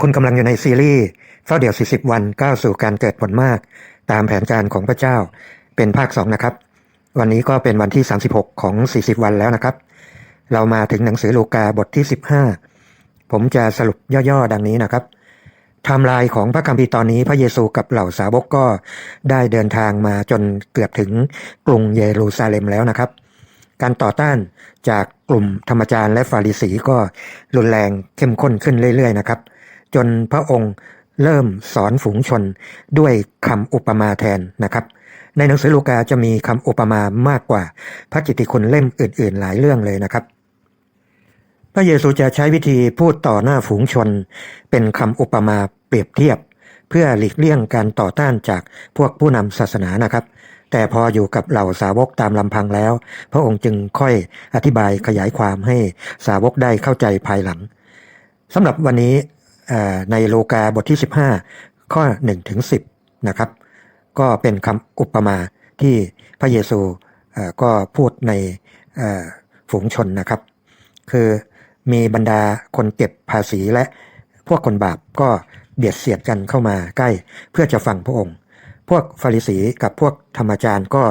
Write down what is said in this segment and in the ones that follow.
คุณกำลังอยู่ในซีรีส์เฝ้าเดี่ยว 40 วันก้าวสู่การเกิดผลมาก ตามแผนการของพระเจ้าเป็นภาค 2 นะครับ วันนี้ก็เป็นวันที่ 36 ของ 40 วันแล้วนะครับ เรามาถึงหนังสือลูกาบทที่ 15 ผมจะสรุปย่อๆ ดังนี้นะครับไทม์ไลน์ของพระคัมภีร์ตอนนี้พระเยซูกับเหล่าสาวกก็ได้เดินทางมาจนเกือบถึงกรุงเยรูซาเล็มแล้วนะครับ การต่อต้านจากกลุ่มธรรมจารย์และฟาริสีก็รุนแรงเข้มข้นขึ้นเรื่อยๆนะครับ จนพระองค์เริ่มสอนฝูงชนด้วยคำอุปมาแทนนะครับ ในหนังสือลูกาจะมีคำอุปมามากกว่าพระกิตติคุณเล่มอื่น ๆ หลายเรื่องเลยนะครับ พระเยซูจะใช้วิธีพูดต่อหน้าฝูงชน เป็นคำอุปมาเปรียบเทียบ เพื่อหลีกเลี่ยงการต่อต้านจากพวกผู้นำศาสนานะครับ แต่พออยู่กับเหล่าสาวกตามลำพังแล้ว พระองค์จึงค่อยอธิบายขยายความให้สาวกได้เข้าใจภายหลังสำหรับวันนี้ ในโลกาบทที่ 15 ข้อ1ถึง10นะครับ ก็เป็นคำอุปมาที่พระเยซูก็พูดในฝูงชนนะครับ คือมีบรรดาคนเก็บภาษีและพวกคนบาปก็เบียดเสียดกันเข้ามาใกล้เพื่อจะฟังพระองค์ พวกฟาริสีกับพวกธรรมจารย์ก็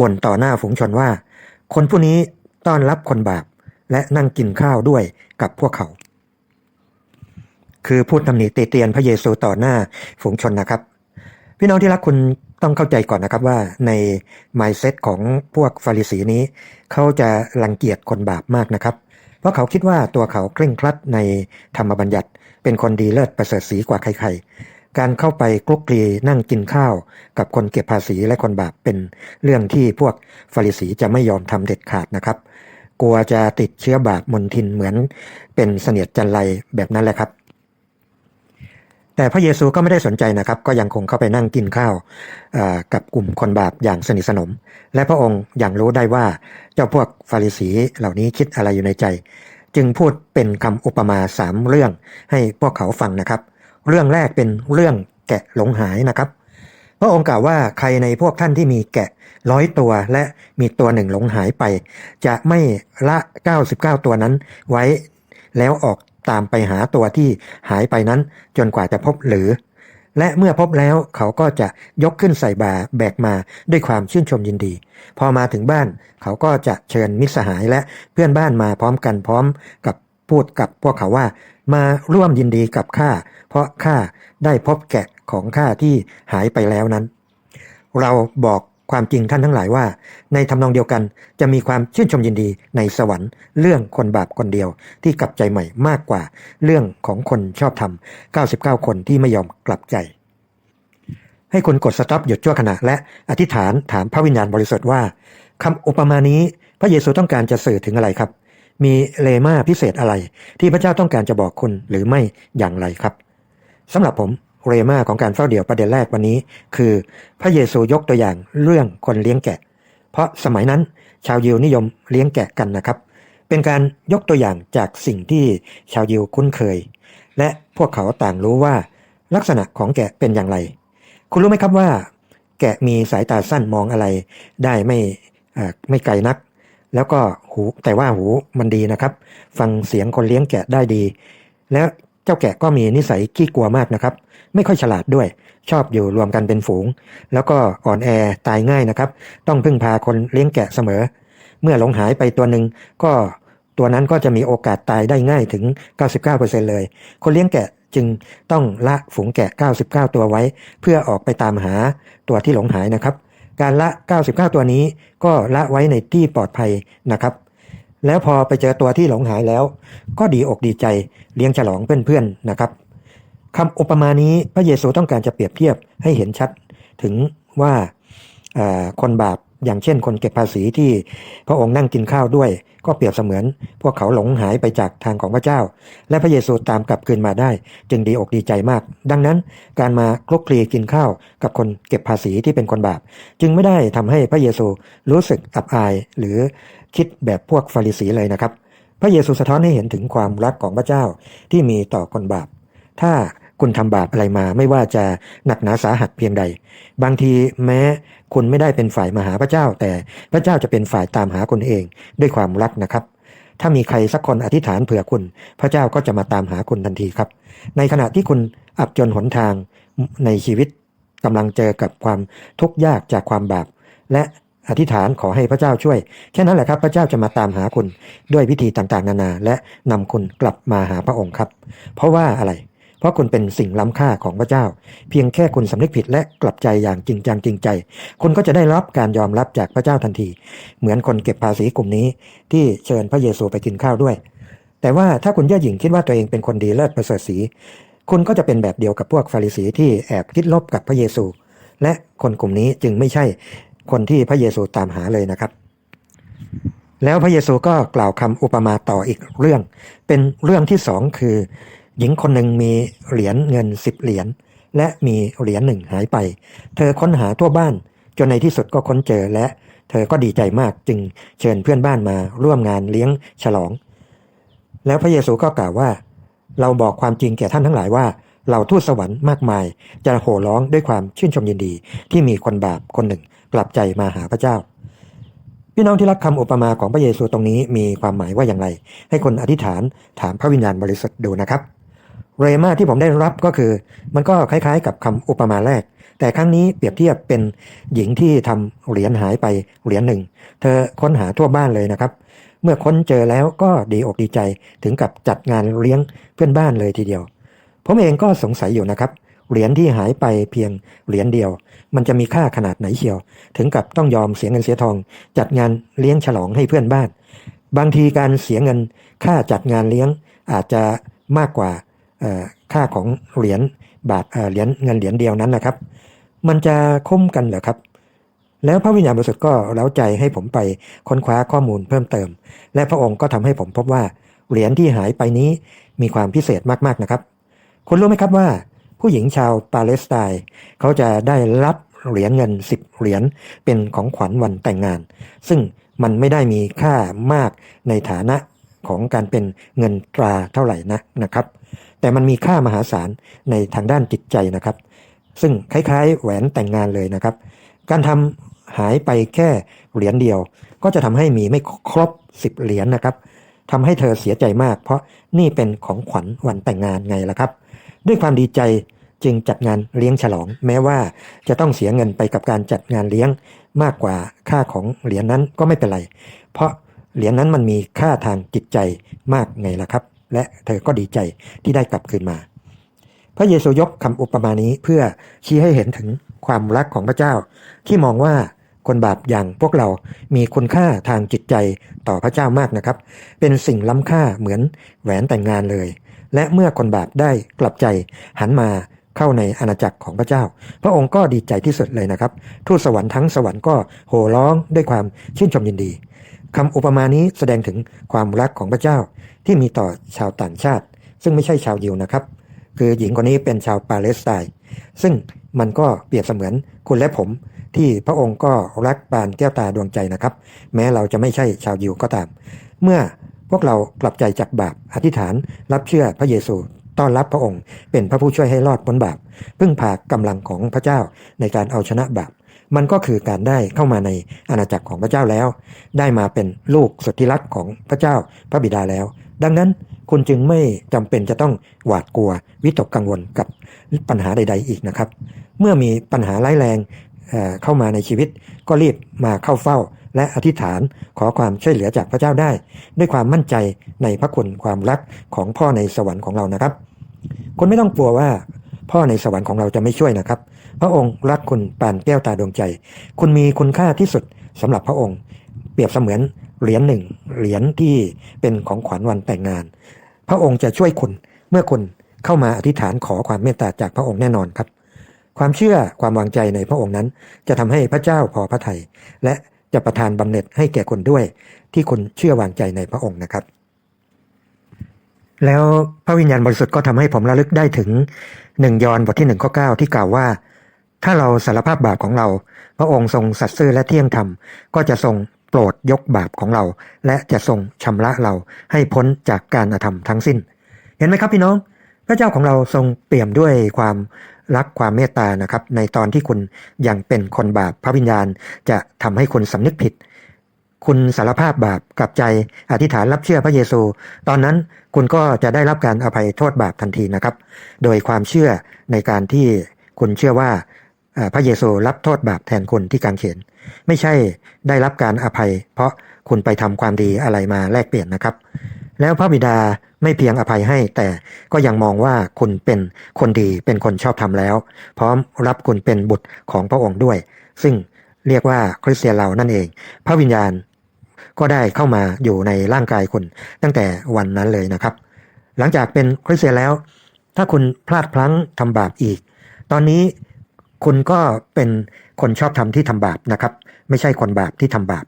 บ่นต่อหน้าฝูงชนว่า คนผู้นี้ต้อนรับคนบาปและนั่งกินข้าวด้วยกับพวกเขา คือพูดตำหนิเตียนพระเยซูต่อหน้าฝูงชนนะครับ พี่น้องที่รักคุณต้องเข้าใจก่อนนะครับว่าในไมเซ็ตของพวกฟาริสีนี้ เขาจะรังเกียจคนบาปมากนะครับ เพราะเขาคิดว่าตัวเขาเคร่งครัดในธรรมบัญญัติ เป็นคนดีเลิศประเสริฐสีกว่าใครๆ การเข้าไปคลุกคลีนั่งกินข้าว กับคนเก็บภาษีและคนบาปเป็นเรื่องที่พวกฟาริสีจะไม่ยอมทำเด็ดขาดนะครับ กลัวจะติดเชื้อบาปมนทินเหมือนเป็นเสนียดจันไรแบบนั้นแหละครับ แต่พระเยซูก็ไม่ได้สนใจนะครับ ก็ยังคงเข้าไปนั่งกินข้าวกับกลุ่มคนบาปอย่างสนิทสนม และพระองค์อย่างรู้ได้ว่าเจ้าพวกฟาริสีเหล่านี้คิดอะไรอยู่ในใจ จึงพูดเป็นคำอุปมาสามเรื่องให้พวกเขาฟังนะครับ เรื่องแรกเป็นเรื่องแกะหลงหายนะครับ พระองค์กล่าวว่าใครในพวกท่านที่มีแกะร้อยตัวและมีตัวหนึ่งหลงหายไป จะไม่ละ 99 ตัวนั้นไว้แล้วออก ตามไปหาตัวที่หายไปนั้นจนกว่าจะพบหรือ และเมื่อพบแล้วเขาก็จะยกขึ้นใส่บาแบกมาด้วยความชื่นชมยินดี พอมาถึงบ้าน เขาก็จะเชิญมิตรสหายและเพื่อนบ้านมาพร้อมกันพร้อมกับพูดกับพวกเขาว่า มาร่วมยินดีกับข้าเพราะข้าได้พบแกะของข้าที่หายไปแล้วนั้น เราบอก ความจริงท่านทั้งหลายว่า ในทำนองเดียวกันจะมีความชื่นชมยินดีในสวรรค์ เรื่องคนบาปคนเดียวที่กลับใจใหม่มากกว่า เรื่องของคนชอบทำ99 คนที่ไม่ยอมกลับใจ ให้คนกดสต็อปหยุดชั่วขณะและอธิษฐานถามพระวิญญาณบริสุทธิ์ว่าคำอุปมานี้พระเยซูต้องการจะสื่อถึงอะไรครับ มีเลมาพิเศษอะไร ที่พระเจ้าต้องการจะบอกคุณหรือไม่อย่างไรครับสำหรับผม เรมาของการเฝ้าเดี่ยวประเด็นแรกวันนี้ คือพระเยซูยกตัวอย่างเรื่องคนเลี้ยงแกะ เพราะสมัยนั้นชาวยิวนิยมเลี้ยงแกะกันนะครับ เป็นการยกตัวอย่างจากสิ่งที่ชาวยิวคุ้นเคย และพวกเขาต่างรู้ว่า ลักษณะของแกะเป็นอย่างไร คุณรู้ไหมครับว่า แกะมีสายตาสั้นมองอะไร ได้ไม่ไม่ไกลนัก แล้วก็หูแต่ว่าหูมันดีนะครับ ฟังเสียงคนเลี้ยงแกะได้ดี แล้ว เจ้าแกะก็มีนิสัยขี้กลัวมากนะครับ ไม่ค่อยฉลาดด้วย ชอบอยู่รวมกันเป็นฝูง แล้วก็อ่อนแอตายง่ายนะครับ ต้องพึ่งพาคนเลี้ยงแกะเสมอ เมื่อหลงหายไปตัวหนึ่งก็ตัวนั้นก็จะมีโอกาสตายได้ง่ายถึง 99%เลย คนเลี้ยงแกะจึงต้องละฝูงแกะ 99 ตัวไว้ เพื่อออกไปตามหาตัวที่หลงหายนะครับ การละ 99 ตัวนี้ก็ละไว้ในที่ปลอดภัยนะครับ แล้วพอไปเจอตัวที่หลงหายแล้ว ก็ดีอกดีใจเลี้ยงฉลองเพื่อนๆนะครับคำอุปมานี้พระเยซูต้องการจะเปรียบเทียบให้เห็นชัดถึงว่าคนบาปอย่างเช่น คนเก็บภาษีที่พระองค์นั่งกินข้าวด้วย ก็เปรียบเสมือน พวกเขาหลงหายไปจากทางของพระเจ้า และพระเยซูตามกลับคืนมาได้ จึงดีอกดีใจมาก ดังนั้นการมาคลุกคลีกินข้าวกับคนเก็บภาษีที่เป็นคนบาป จึงไม่ได้ทำให้พระเยซูรู้สึกอับอายหรือ คิดแบบพวกฟาริสีเลยนะครับ พระเยซูสะท้อนให้เห็นถึงความรักของพระเจ้าที่มีต่อคนบาป ถ้าคุณทำบาปอะไรมาไม่ว่าจะหนักหนาสาหัสเพียงใด บางทีแม้คุณไม่ได้เป็นฝ่ายมาหาพระเจ้า แต่พระเจ้าจะเป็นฝ่ายตามหาคนเองด้วยความรักนะครับ ถ้ามีใครสักคนอธิษฐานเผื่อคุณ พระเจ้าก็จะมาตามหาคุณทันทีครับ ในขณะที่คุณอับจนหนทางในชีวิตกำลังเจอกับความทุกข์ยากจากความบาป และ อธิษฐานขอให้พระเจ้าช่วย แค่นั้นแหละครับ พระเจ้าจะมาตามหาคุณด้วยวิธีต่างๆ นานา และนำคุณกลับมาหาพระองค์ครับ เพราะว่าอะไร เพราะคุณเป็นสิ่งล้ำค่าของพระเจ้า เพียงแค่คุณสำนึกผิดและกลับใจอย่างจริงจังจริงใจ คุณก็จะได้รับการยอมรับจากพระเจ้าทันที เหมือนคนเก็บภาษีกลุ่มนี้ ที่เชิญพระเยซูไปกินข้าวด้วย แต่ว่าถ้าคุณเย่อหยิ่งคิดว่าตัวเองเป็นคนดีเลิศประเสริฐศรีคุณก็จะเป็นแบบเดียวกับพวกฟาริสีที่แอบคิดลบกับพระเยซู และคนกลุ่มนี้จึงไม่ใช่ คนที่พระเยซูตามหาเลยนะครับ แล้วพระเยซูก็กล่าวคำอุปมาต่ออีกเรื่อง เป็นเรื่องที่สองคือ หญิงคนหนึ่งมีเหรียญเงินสิบเหรียญและมีเหรียญหนึ่งหายไป เธอค้นหาทั่วบ้าน จนในที่สุดก็ค้นเจอและ เธอก็ดีใจมากจึงเชิญเพื่อนบ้านมาร่วมงานเลี้ยงฉลอง แล้วพระเยซูก็กล่าวว่า เราบอกความจริงแก่ท่านทั้งหลายว่าเราทูตสวรรค์มากมาย จะโห่ร้องด้วยความชื่นชมยินดีที่มีคนบาปคนหนึ่ง กลับใจมาหาพระเจ้า พี่น้องที่รักคำอุปมาของพระเยซูตรงนี้มีความหมายว่าอย่างไร ให้คนอธิษฐานถามพระวิญญาณบริสุทธิ์ดูนะครับเรมาที่ผมได้รับก็คือ มันก็คล้ายๆ กับคำอุปมาแรก แต่ครั้งนี้เปรียบเทียบเป็นหญิงที่ทำเหรียญหายไปเหรียญหนึ่ง เธอค้นหาทั่วบ้านเลยนะครับ เมื่อค้นเจอแล้วก็ดีอกดีใจถึงกับจัดงานเลี้ยงเพื่อนบ้านเลยทีเดียว ผมเองก็สงสัยอยู่นะครับ เหรียญที่หายไปเพียงเหรียญเดียว มันจะมีค่าขนาดไหนเชียว ถึงกับต้องยอมเสียเงินเสียทอง จัดงานเลี้ยงฉลองให้เพื่อนบ้าน บางทีการเสียเงินค่าจัดงานเลี้ยงอาจจะมากกว่าค่าของเหรียญบาทเหรียญเงินเหรียญเดียวนั้นนะครับ มันจะคุ้มกันเหรอครับ แล้วพระวิญญาณบริสุทธิ์ก็เร้าใจให้ผมไปค้นคว้าข้อมูลเพิ่มเติม และพระองค์ก็ทำให้ผมพบว่าเหรียญที่หายไปนี้มีความพิเศษมากๆนะครับ คุณรู้ไหมครับว่า ผู้หญิงชาวปาเลสไตน์เขาจะได้รับเหรียญเงิน 10 เหรียญเป็นของขวัญวันแต่งงาน ซึ่งมันไม่ได้มีค่ามากในฐานะของการเป็นเงินตราเท่าไหร่นะนะครับ แต่มันมีค่ามหาศาลในทางด้านจิตใจนะครับ ซึ่งคล้ายๆ แหวนแต่งงานเลยนะครับ การทำหายไปแค่เหรียญเดียว ก็จะทำให้มีไม่ครบ 10 เหรียญนะครับทำให้เธอเสียใจมาก เพราะนี่เป็นของขวัญวันแต่งงานไงล่ะครับ ด้วยความดีใจจึงจัดงานเลี้ยงฉลอง แม้ว่าจะต้องเสียเงินไปกับการจัดงานเลี้ยงมากกว่าค่าของเหรียญนั้นก็ไม่เป็นไร เพราะเหรียญนั้นมันมีค่าทางจิตใจมากไงล่ะครับ และเธอก็ดีใจที่ได้กลับคืนมา พระเยซูยกคำอุปมานี้เพื่อชี้ให้เห็นถึงความรักของพระเจ้า ที่มองว่าคนบาปอย่างพวกเรามีคุณค่าทางจิตใจต่อพระเจ้ามากนะครับ เป็นสิ่งล้ำค่าเหมือนแหวนแต่งงานเลย และเมื่อคนบาปได้กลับใจหันมาเข้าในอาณาจักรของพระเจ้า พระองค์ก็ดีใจที่สุดเลยนะครับ ทูตสวรรค์ทั้งสวรรค์ก็โห่ร้องด้วยความชื่นชมยินดีคำอุปมานี้แสดงถึงความรักของพระเจ้าที่มีต่อชาวต่างชาติ ซึ่งไม่ใช่ชาวยิวนะครับ คือหญิงคนนี้เป็นชาวปาเลสไตน์ซึ่งมันก็เปรียบเสมือนคุณและผมที่พระองค์ก็รักปานแก้วตาดวงใจนะครับ แม้เราจะไม่ใช่ชาวยิวก็ตาม เมื่อ พวกเรากลับใจจากบาปอธิษฐานรับเชื่อพระเยซูต้อนรับพระองค์เป็นพระผู้ช่วยให้รอดพ้นบาป พึ่งพากำลังของพระเจ้าในการเอาชนะบาป มันก็คือการได้เข้ามาในอาณาจักรของพระเจ้าแล้ว ได้มาเป็นลูกสุดที่รักของพระเจ้าพระบิดาแล้ว ดังนั้นคุณจึงไม่จำเป็นจะต้องหวาดกลัววิตกกังวลกับปัญหาใด ๆ อีกนะครับ เมื่อมีปัญหาร้ายแรงเข้ามาในชีวิต ก็รีบมาเข้าเฝ้า และอธิษฐานขอความช่วยเหลือจากพระเจ้าได้ ด้วยความมั่นใจในพระคุณความรักของพ่อในสวรรค์ของเรานะครับ คุณไม่ต้องกลัวว่าพ่อในสวรรค์ของเราจะไม่ช่วยนะครับ พระองค์รักคุณปานแก้วตาดวงใจ คุณมีคุณค่าที่สุดสำหรับพระองค์ เปรียบเสมือนเหรียญหนึ่งเหรียญที่เป็นของขวัญวันแต่งงาน พระองค์จะช่วยคุณเมื่อคุณเข้ามาอธิษฐานขอความเมตตาจากพระองค์แน่นอนครับ ความเชื่อความวางใจในพระองค์นั้น จะทำให้พระเจ้าพอพระทัยและ จะประทานบำเหน็จให้แก่คนด้วยที่คุณเชื่อวางใจในพระองค์นะครับ แล้วพระวิญญาณบริสุทธิ์ก็ทำให้ผมระลึกได้ถึงหนึ่งยอห์นบทที่หนึ่งข้อเก้าที่กล่าวว่า ถ้าเราสารภาพบาปของเรา พระองค์ทรงสัตย์ซื่อและเที่ยงธรรมก็จะทรงโปรดยกบาปของเรา และจะทรงชำระเราให้พ้นจากการอธรรมทั้งสิ้น เห็นไหมครับพี่น้อง พระเจ้าของเราทรงเปี่ยมด้วยความ รักความเมตตานะครับ ในตอนที่คุณยังเป็นคนบาปพระวิญญาณจะทำให้คุณสำนึกผิด คุณสารภาพบาปกลับใจอธิษฐานรับเชื่อพระเยซู ตอนนั้นคุณก็จะได้รับการอภัยโทษบาปทันทีนะครับ โดยความเชื่อในการที่คุณเชื่อว่าพระเยซูรับโทษบาปแทนคุณที่กางเขนไม่ใช่ได้รับการอภัย เพราะคุณไปทำความดีอะไรมาแลกเปลี่ยนนะครับ แล้วพระบิดาไม่เพียงอภัยให้ แต่ก็ยังมองว่าคุณเป็นคนดีเป็นคนชอบธรรมแล้ว พร้อมรับคุณเป็นบุตรของพระองค์ด้วย ซึ่งเรียกว่าคริสเตียนเรานั่นเอง พระวิญญาณก็ได้เข้ามาอยู่ในร่างกายคุณตั้งแต่วันนั้นเลยนะครับ หลังจากเป็นคริสเตียนแล้ว ถ้าคุณพลาดพลั้งทำบาปอีก ตอนนี้คุณก็เป็นคนชอบธรรมที่ทำบาปนะครับ ไม่ใช่คนบาปที่ทำบาป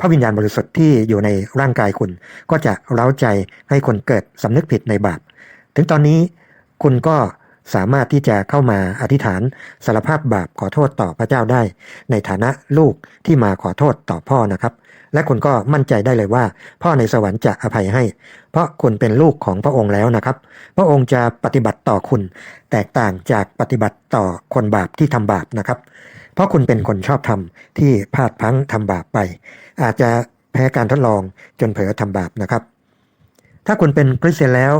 พระวิญญาณบริสุทธิ์ที่อยู่ในร่างกายคุณ ก็จะเร้าใจให้คนเกิดสำนึกผิดในบาป ถึงตอนนี้คุณก็สามารถที่จะเข้ามาอธิษฐานสารภาพบาปขอโทษต่อพระเจ้าได้ ในฐานะลูกที่มาขอโทษต่อพ่อนะครับ และคุณก็มั่นใจได้เลยว่า พ่อในสวรรค์จะอภัยให้ เพราะคุณเป็นลูกของพระองค์แล้วนะครับ พระองค์จะปฏิบัติต่อคุณ แตกต่างจากปฏิบัติต่อคนบาปที่ทำบาปนะครับ ราะคุณเป็นคนชอบธรรมที่พลาดพลั้งทำบาปไป อาจจะแพ้การทดลองจนเผลอทำบาปนะครับ ถ้าคุณเป็นคริสเตียนแล้ว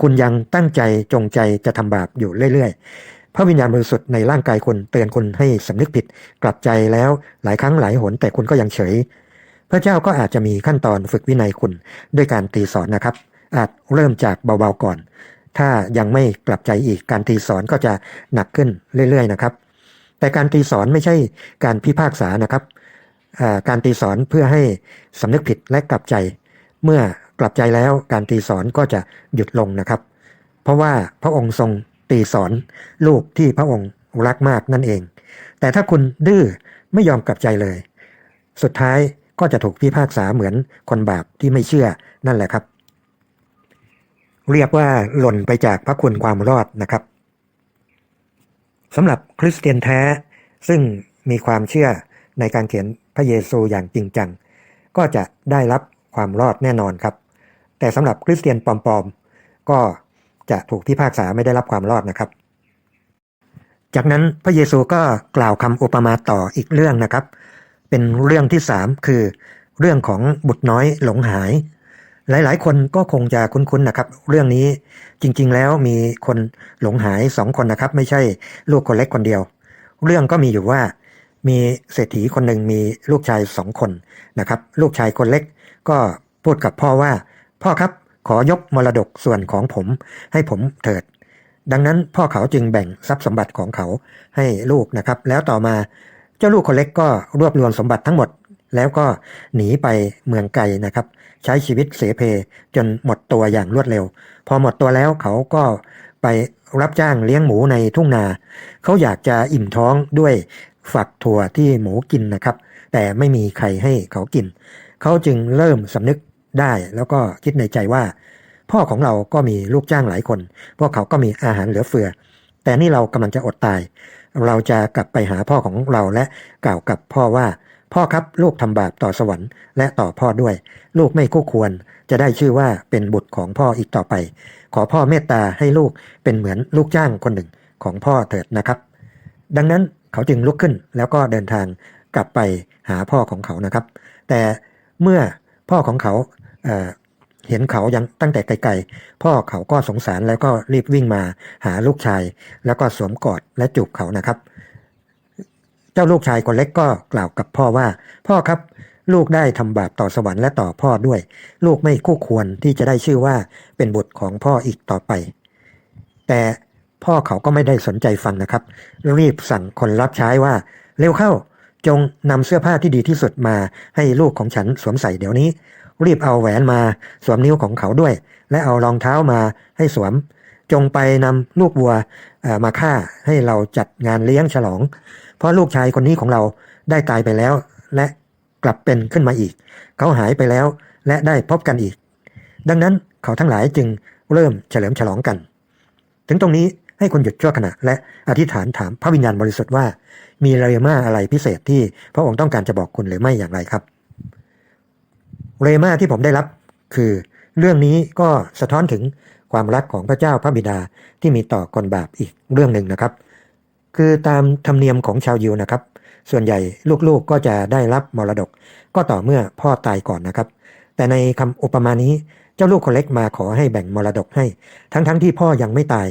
คุณยังตั้งใจจงใจจะทำบาปอยู่เรื่อยๆพระวิญญาณบริสุทธิ์ในร่างกายคุณเตือนคุณให้สำนึกผิด กลับใจแล้วหลายครั้งหลายหนแต่คุณก็ยังเฉย พระเจ้าก็อาจจะมีขั้นตอนฝึกวินัยคุณด้วยการตีสอนนะครับ อาจเริ่มจากเบาๆก่อน ถ้ายังไม่กลับใจอีกการตีสอนก็จะหนักขึ้นเรื่อยๆนะครับ แต่การตีสอนไม่ใช่การพิพากษานะครับ การตีสอนเพื่อให้สำนึกผิดและกลับใจ เมื่อกลับใจแล้วการตีสอนก็จะหยุดลงนะครับ เพราะว่าพระองค์ทรงตีสอนลูกที่พระองค์รักมากนั่นเอง แต่ถ้าคุณดื้อไม่ยอมกลับใจเลย สุดท้ายก็จะถูกพิพากษาเหมือนคนบาปที่ไม่เชื่อนั่นแหละครับ เรียกว่าหล่นไปจากพระคุณความรอดนะครับ สำหรับคริสเตียนแท้ ซึ่งมีความเชื่อในการเขียนพระเยซูอย่างจริงจัง ก็จะได้รับความรอดแน่นอนครับ แต่สำหรับคริสเตียนปลอมๆ ก็จะถูกพิพากษาไม่ได้รับความรอดนะครับ จากนั้นพระเยซูก็กล่าวคำอุปมาต่ออีกเรื่องนะครับ เป็นเรื่องที่สามคือเรื่องของบุตรน้อยหลงหาย หลายๆ คนก็คงจะคุ้นๆนะครับ เรื่องนี้จริงๆแล้วมีคนหลงหายสองคนนะครับ ไม่ใช่ลูกคนเล็กคนเดียว เรื่องก็มีอยู่ว่ามีเศรษฐีคนหนึ่งมีลูกชายสองคนนะครับ ลูกชายคนเล็กก็พูดกับพ่อว่า พ่อครับขอยกมรดกส่วนของผมให้ผมเถิด ดังนั้นพ่อเขาจึงแบ่งทรัพย์สมบัติของเขาให้ลูกนะครับ แล้วต่อมาเจ้าลูกคนเล็กก็รวบรวมสมบัติทั้งหมด แล้วก็หนีไปเมืองไกลนะครับ ใช้ชีวิตเสเพจนหมดตัวอย่างรวดเร็ว พอหมดตัวแล้วเขาก็ไปรับจ้างเลี้ยงหมูในทุ่งนา เขาอยากจะอิ่มท้องด้วยฝักถั่วที่หมูกินนะครับ แต่ไม่มีใครให้เขากิน เขาจึงเริ่มสำนึกได้แล้วก็คิดในใจว่า พ่อของเราก็มีลูกจ้างหลายคน พวกเขาก็มีอาหารเหลือเฟือ แต่นี่เรากำลังจะอดตาย เราจะกลับไปหาพ่อของเราและกล่าวกับพ่อว่า พ่อครับลูกทำบาปต่อสวรรค์และต่อพ่อด้วย ลูกไม่คู่ควร จะได้ชื่อว่าเป็นบุตรของพ่ออีกต่อไป ขอพ่อเมตตาให้ลูกเป็นเหมือนลูกจ้างคนหนึ่งของพ่อเถิดนะครับ ดังนั้นเขาจึงลุกขึ้นแล้วก็เดินทางกลับไปหาพ่อของเขานะครับ แต่เมื่อพ่อของเขาเเห็นเขายังตั้งแต่ไกลๆ พ่อเขาก็สงสารแล้วก็รีบวิ่งมาหาลูกชาย แล้วก็สวมกอดและจูบเขานะครับ จ้าลูกชายคนเล็กก็กล่าวกับพ่อว่า พ่อครับ ลูกได้ทำบาปต่อสวรรค์และต่อพ่อด้วย ลูกไม่คู่ควรที่จะได้ชื่อว่าเป็นบุตรของพ่ออีกต่อไป แต่พ่อเขาก็ไม่ได้สนใจฟังนะครับ รีบสั่งคนรับใช้ว่า เร็วเข้าจงนำเสื้อผ้าที่ดีที่สุดมาให้ลูกของฉันสวมใส่เดี๋ยวนี้ รีบเอาแหวนมาสวมนิ้วของเขาด้วย และเอารองเท้ามาให้สวม จงไปนำลูกวัวมาฆ่าให้เราจัดงานเลี้ยงฉลอง เพราะลูกชายคนนี้ของเราได้ตายไปแล้ว และกลับเป็นขึ้นมาอีก เขาหายไปแล้วและได้พบกันอีก ดังนั้นเขาทั้งหลายจึงเริ่มเฉลิมฉลองกัน ถึงตรงนี้ให้คุณหยุดชั่วขณะ และอธิษฐานถามพระวิญญาณบริสุทธิ์ว่า มีเรมาอะไรพิเศษที่พระองค์ต้องการจะบอกคุณหรือไม่อย่างไรครับ เรมาที่ผมได้รับคือเรื่องนี้ก็สะท้อนถึงความรักของพระเจ้าพระบิดาที่มีต่อคนบาปอีกเรื่องหนึ่งนะครับ คือตามธรรมเนียมของชาวยิวนะครับ ส่วนใหญ่ลูกๆก็จะได้รับมรดก ก็ต่อเมื่อพ่อตายก่อนนะครับ แต่ในคำอุปมานี้เจ้าลูกคนเล็กมาขอให้แบ่งมรดกให้ ทั้งๆทที่พ่อยังไม่ตาย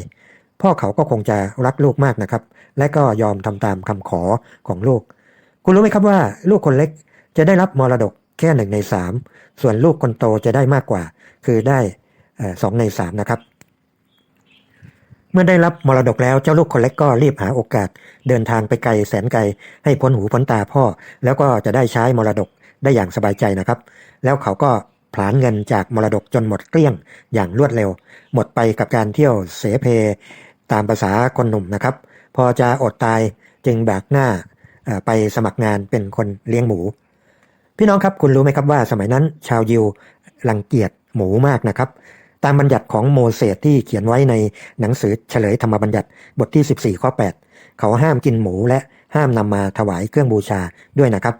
พ่อเขาก็คงจะรักลูกมากนะครับ และก็ยอมทำตามคำขอของลูก คุณรู้ไหมครับว่า ลูกคนเล็กจะได้รับมรดกแค่หนึ่งในสามส่วนลูกคนโตจะได้มากกว่า คือได้สองในสามนะครับ เมื่อได้รับมรดกแล้วเจ้าลูกคนเล็กก็รีบหาโอกาส เดินทางไปไกลแสนไกล ให้พ้นหูพ้นตาพ่อ แล้วก็จะได้ใช้มรดกได้อย่างสบายใจนะครับ แล้วเขาก็ผลาญเงินจากมรดกจนหมดเกลี้ยงอย่างรวดเร็ว หมดไปกับการเที่ยวเสเพ ตามภาษาคนหนุ่มนะครับ พอจะอดตายจึงแบกหน้าไปสมัครงานเป็นคนเลี้ยงหมู พี่น้องครับคุณรู้ไหมครับว่าสมัยนั้นชาวยิวรังเกียจหมูมากนะครับ ตามบัญญัติของโมเสสที่เขียนไว้ในหนังสือเฉลยธรรมบัญญัติบทที่ 14 ข้อ 8 เขาห้ามกินหมูและห้ามนำมาถวายเครื่องบูชาด้วยนะครับ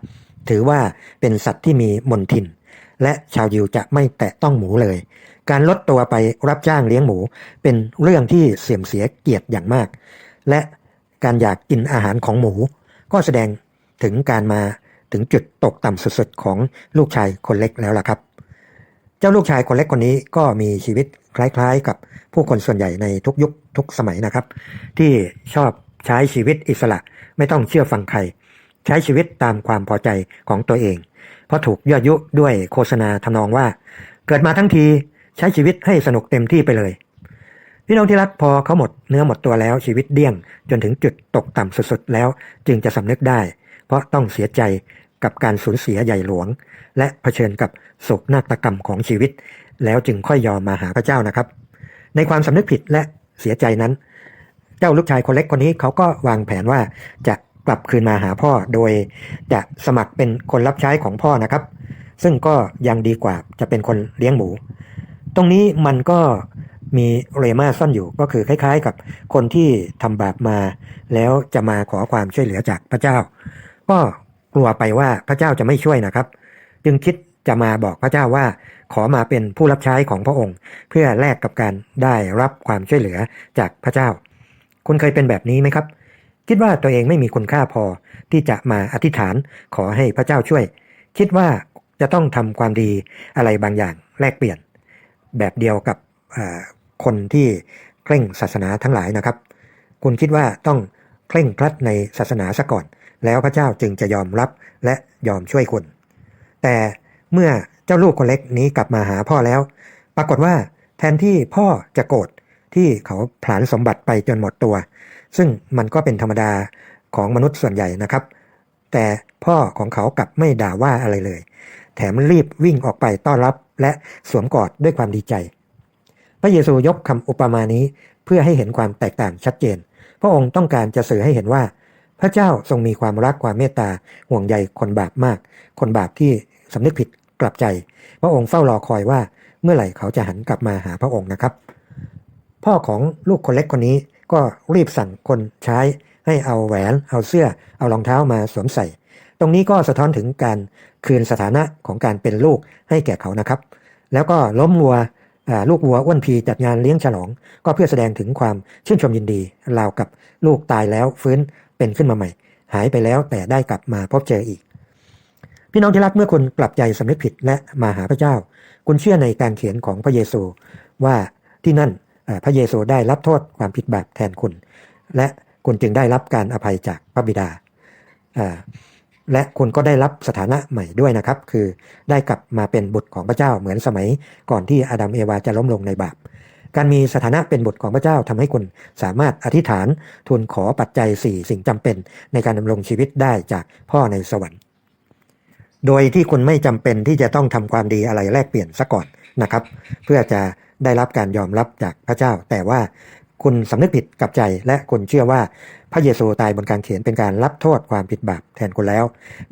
ถือว่าเป็นสัตว์ที่มีมนทิน และชาวยิวจะไม่แตะต้องหมูเลย การลดตัวไปรับจ้างเลี้ยงหมู เป็นเรื่องที่เสื่อมเสียเกียรติอย่างมาก และการอยากกินอาหารของหมู ก็แสดงถึงการมาถึงจุดตกต่ำสุดๆของลูกชายคนเล็กแล้วล่ะครับ เจ้าลูกชายคนเล็กคนนี้ก็มีชีวิตคล้ายๆ กับผู้คนส่วนใหญ่ในทุกยุคทุกสมัยนะครับ ที่ชอบใช้ชีวิตอิสระไม่ต้องเชื่อฟังใคร ใช้ชีวิตตามความพอใจของตัวเอง เพราะถูกยั่วยุด้วยโฆษณาทำนองว่า เกิดมาทั้งทีใช้ชีวิตให้สนุกเต็มที่ไปเลยพี่น้องที่รักพอเขาหมดเนื้อหมดตัวแล้วชีวิตเดี้ยง จนถึงจุดตกต่ำสุดๆแล้วจึงจะสำนึกได้ เพราะต้องเสียใจ กับการสูญเสียใหญ่หลวง และเผชิญกับโศกนาฏกรรมของชีวิต แล้วจึงค่อยยอมมาหาพระเจ้านะครับ ในความสำนึกผิดและเสียใจนั้น เจ้าลูกชายคนเล็กคนนี้เขาก็วางแผนว่าจะกลับคืนมาหาพ่อโดยจะสมัครเป็นคนรับใช้ของพ่อนะครับ ซึ่งก็ยังดีกว่าจะเป็นคนเลี้ยงหมู ตรงนี้มันก็มีเรมาซ่อนอยู่ก็คือคล้าย ๆ กับคนที่ทำบาปมา แล้วจะมาขอความช่วยเหลือจากพระเจ้า ก็ กลัวไปว่าพระเจ้าจะไม่ช่วยนะครับ จึงคิดจะมาบอกพระเจ้าว่าขอมาเป็นผู้รับใช้ของพระองค์ เพื่อแลกกับการได้รับความช่วยเหลือจากพระเจ้า คุณเคยเป็นแบบนี้ไหมครับ คิดว่าตัวเองไม่มีคุณค่าพอที่จะมาอธิษฐานขอให้พระเจ้าช่วย คิดว่าจะต้องทำความดีอะไรบางอย่างแลกเปลี่ยน แบบเดียวกับคนที่เคร่งศาสนาทั้งหลายนะครับ คุณคิดว่าต้อง เคร่งครัดในศาสนาซะก่อน แล้วพระเจ้าจึงจะยอมรับและยอมช่วยคุณ แต่เมื่อเจ้าลูกคนเล็กนี้กลับมาหาพ่อแล้ว ปรากฏว่าแทนที่พ่อจะโกรธที่เขาผลาญสมบัติไปจนหมดตัว ซึ่งมันก็เป็นธรรมดาของมนุษย์ส่วนใหญ่นะครับ แต่พ่อของเขากลับไม่ด่าว่าอะไรเลย แถมรีบวิ่งออกไปต้อนรับและสวมกอดด้วยความดีใจ พระเยซูยกคำอุปมานี้เพื่อให้เห็นความแตกต่างชัดเจน พระองค์ต้องการจะสื่อให้เห็นว่า พระเจ้าทรงมีความรักความเมตตาห่วงใยคนบาปมาก คนบาปที่สำนึกผิดกลับใจ พระองค์เฝ้ารอคอยว่าเมื่อไหร่เขาจะหันกลับมาหาพระองค์นะครับ พ่อของลูกคนเล็กคนนี้ก็รีบสั่งคนใช้ให้เอาแหวน เอาเสื้อ เอารองเท้ามาสวมใส่ ตรงนี้ก็สะท้อนถึงการคืนสถานะของการเป็นลูกให้แก่เขานะครับ แล้วก็ล้มวัว ลูกวัวอ้วนพีจัดงานเลี้ยงฉลอง ก็เพื่อแสดงถึงความชื่นชมยินดีราวกับลูกตายแล้วฟื้นเป็นขึ้นมาใหม่ หายไปแล้วแต่ได้กลับมาพบเจออีก พี่น้องที่รักเมื่อคุณกลับใจสำนึกผิดและมาหาพระเจ้า คุณเชื่อในการเขียนของพระเยซูว่าที่นั่นพระเยซูได้รับโทษความผิดบาปแทนคุณ และคุณจึงได้รับการอภัยจากพระบิดา และคุณก็ได้รับสถานะใหม่ด้วยนะครับ คือได้กลับมาเป็นบุตรของพระเจ้าเหมือนสมัยก่อนที่อาดัมเอวาจะล้มลงในบาป การมีสถานะเป็นบุตรของพระเจ้าทำให้คุณสามารถอธิษฐานทูลขอปัจจัย 4 สิ่งจำเป็นในการดำรงชีวิตได้จากพ่อในสวรรค์ โดยที่คุณไม่จำเป็นที่จะต้องทำความดีอะไรแลกเปลี่ยนซะก่อนนะครับ เพื่อจะได้รับการยอมรับจากพระเจ้า แต่ว่า คุณสำนึกผิดกับใจและคุณเชื่อว่าพระเยซูตายบนการเขียนเป็นการรับโทษความผิดบาปแทนคุณแล้ว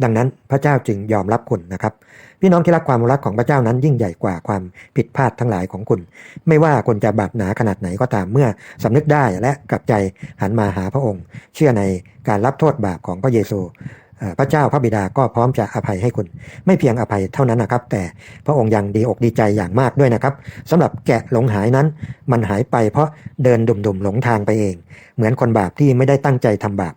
ดังนั้นพระเจ้าจึงยอมรับคุณนะครับ พี่น้องที่รักความรักของพระเจ้านั้นยิ่งใหญ่กว่าความผิดพลาดทั้งหลายของคุณ ไม่ว่าคุณจะบาปหนาขนาดไหนก็ตามเมื่อสำนึกได้และกลับใจหันมาหาพระองค์ เชื่อในการรับโทษบาปของพระเยซู พระเจ้าพระบิดาก็พร้อมจะอภัยให้คุณ ไม่เพียงอภัยเท่านั้นนะครับ แต่พระองค์ยังดีอกดีใจอย่างมากด้วยนะครับสำหรับแกะหลงหายนั้น มันหายไปเพราะเดินดุ่มๆหลงทางไปเอง เหมือนคนบาปที่ไม่ได้ตั้งใจทำบาป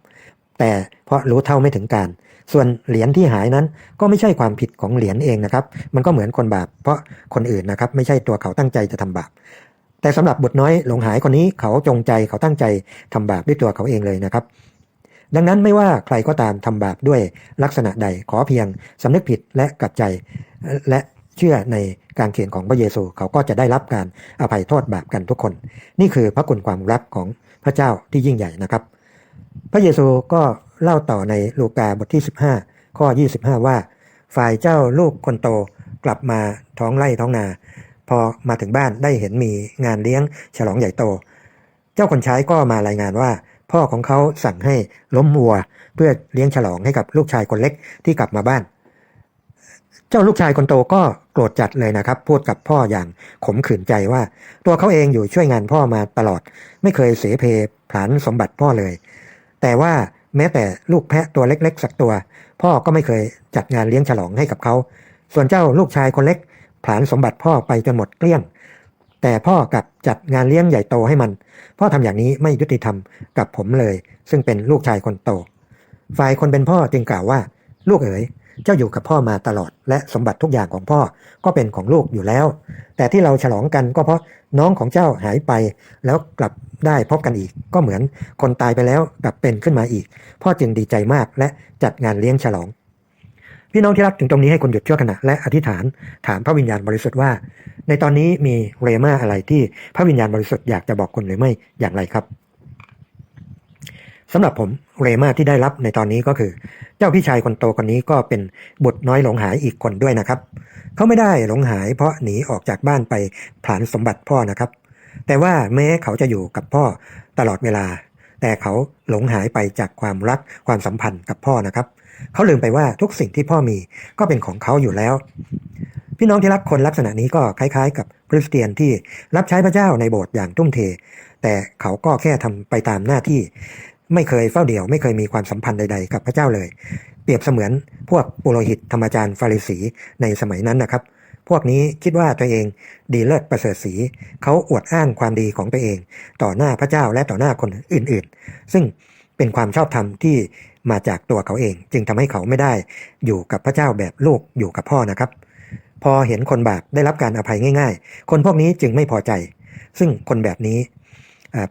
แต่เพราะรู้เท่าไม่ถึงการ ส่วนเหรียญที่หายนั้นก็ไม่ใช่ความผิดของเหรียญเองนะครับ มันก็เหมือนคนบาป เพราะคนอื่นนะครับไม่ใช่ตัวเขาตั้งใจจะทำบาปแต่สำหรับบุตรน้อยหลงหายคนนี้เขาจงใจเขาตั้งใจทำบาปด้วยตัวเขาเองเลยนะครับ ดังนั้นไม่ว่าใครก็ตามทำบาปด้วยลักษณะใดขอเพียงสำนึกผิดและกลับใจ และเชื่อในการเขียนของพระเยซูเขาก็จะได้รับการอภัยโทษบาปกันทุกคน นี่คือพระคุณความรักของพระเจ้าที่ยิ่งใหญ่นะครับ พระเยซูก็เล่าต่อในลูกาบทที่ 15 ข้อ 25 ว่า ฝ่ายเจ้าลูกคนโตกลับมาท้องไร่ท้องนา พอมาถึงบ้านได้เห็นมีงานเลี้ยงฉลองใหญ่โต เจ้าคนใช้ก็มารายงานว่า พ่อของเขาสั่งให้ล้มวัว เพื่อเลี้ยงฉลองให้กับลูกชายคนเล็กที่กลับมาบ้าน เจ้าลูกชายคนโตก็โกรธจัดเลยนะครับ พูดกับพ่ออย่างขมขื่นใจว่า ตัวเขาเองอยู่ช่วยงานพ่อมาตลอด ไม่เคยเสเพผลานสมบัติพ่อเลย แต่ว่าแม้แต่ลูกแพะตัวเล็กๆ สักตัว พ่อก็ไม่เคยจัดงานเลี้ยงฉลองให้กับเขา ส่วนเจ้าลูกชายคนเล็กผลานสมบัติพ่อไปจนหมดเกลี้ยง แต่พ่อกลับจัดงานเลี้ยงใหญ่โตให้มัน พ่อทำอย่างนี้ไม่ยุติธรรมกับผมเลย ซึ่งเป็นลูกชายคนโต ฝ่ายคนเป็นพ่อจึงกล่าวว่า ลูกเอ๋ยเจ้าอยู่กับพ่อมาตลอด และสมบัติทุกอย่างของพ่อก็เป็นของลูกอยู่แล้ว แต่ที่เราฉลองกันก็เพราะน้องของเจ้าหายไป แล้วกลับได้พบกันอีก ก็เหมือนคนตายไปแล้วกลับเป็นขึ้นมาอีก พ่อจึงดีใจมากและจัดงานเลี้ยงฉลอง พี่น้องที่รักถึงตรงนี้ให้คุณหยุดชั่วขณะและอธิษฐานถามพระวิญญาณบริสุทธิ์ว่า ในตอนนี้มีเรมาอะไรที่พระวิญญาณบริสุทธิ์อยากจะบอกคุณหรือไม่อย่างไรครับสำหรับผมเรมาที่ได้รับในตอนนี้ก็คือ เจ้าพี่ชายคนโตคนนี้ก็เป็นบุตรน้อยหลงหายอีกคนด้วยนะครับ เขาไม่ได้หลงหายเพราะหนีออกจากบ้านไปผลานสมบัติพ่อนะครับ แต่ว่าแม้เขาจะอยู่กับพ่อตลอดเวลา แต่เขาหลงหายไปจากความรักความสัมพันธ์กับพ่อนะครับ เขาลืมไปว่าทุกสิ่งที่พ่อมีก็เป็นของเขาอยู่แล้ว พี่น้องที่รักคนลักษณะนี้ก็คล้ายๆ กับคริสเตียนที่รับใช้พระเจ้าในโบสถ์อย่างทุ่มเท แต่เขาก็แค่ทำไปตามหน้าที่ ไม่เคยเฝ้าเดี่ยว ไม่เคยมีความสัมพันธ์ใด ๆ กับพระเจ้าเลย เปรียบเสมือนพวกปุโรหิตธรรมจารย์ฟาริสีในสมัยนั้นนะครับพวกนี้คิดว่าตัวเองดีเลิศประเสริฐสีเขาอวดอ้างความดีของตัวเอง ต่อหน้าพระเจ้าและต่อหน้าคนอื่นๆ ซึ่งเป็นความชอบธรรมที่ มาจากตัวเขาเอง จึงทำให้เขาไม่ได้อยู่กับพระเจ้าแบบลูกอยู่กับพ่อนะครับ พอเห็นคนบาปได้รับการอภัยง่าย ๆ คนพวกนี้จึงไม่พอใจ ซึ่งคนแบบนี้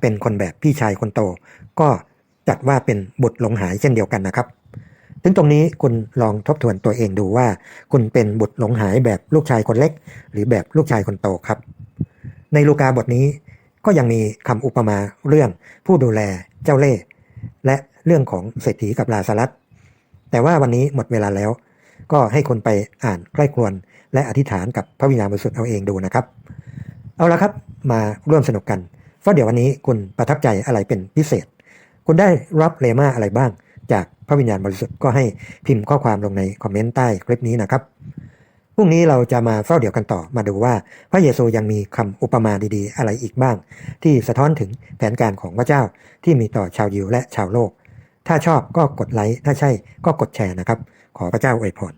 เป็นคนแบบพี่ชายคนโต ก็จัดว่าเป็นบุตรหลงหายเช่นเดียวกันนะครับถึงตรงนี้คุณลองทบทวนตัวเองดูว่า คุณเป็นบุตรหลงหายแบบลูกชายคนเล็ก หรือแบบลูกชายคนโตครับ ในลูกาบทนี้ก็ยังมีคำอุปมาเรื่องผู้ดูแลเจ้าเล่ห์และ เรื่องของเศรษฐีกับลาซารัสแต่ว่าวันนี้หมดเวลาแล้ว ก็ให้คนไปอ่านใกล้ครวน และอธิษฐานกับพระวิญญาณบริสุทธิ์เอาเองดูนะครับ เอาละครับมาร่วมสนุกกันเพราะเดี๋ยววันนี้คุณประทับใจอะไรเป็นพิเศษ คุณได้รับเลมาอะไรบ้าง จากพระวิญญาณบริสุทธิ์ก็ให้พิมพ์ข้อความลงในคอมเมนต์ใต้คลิปนี้นะครับพรุ่งนี้เราจะมาเฝ้าเดี่ยวกันต่อมาดูว่าพระเยซูยังมีคำอุปมาดีๆ อะไรอีกบ้าง ที่สะท้อนถึงแผนการของพระเจ้าที่มีต่อชาวยิวและชาวโลก ถ้าชอบก็กดไลค์ ถ้าใช่ก็กดแชร์นะครับ ขอพระเจ้าอวยพร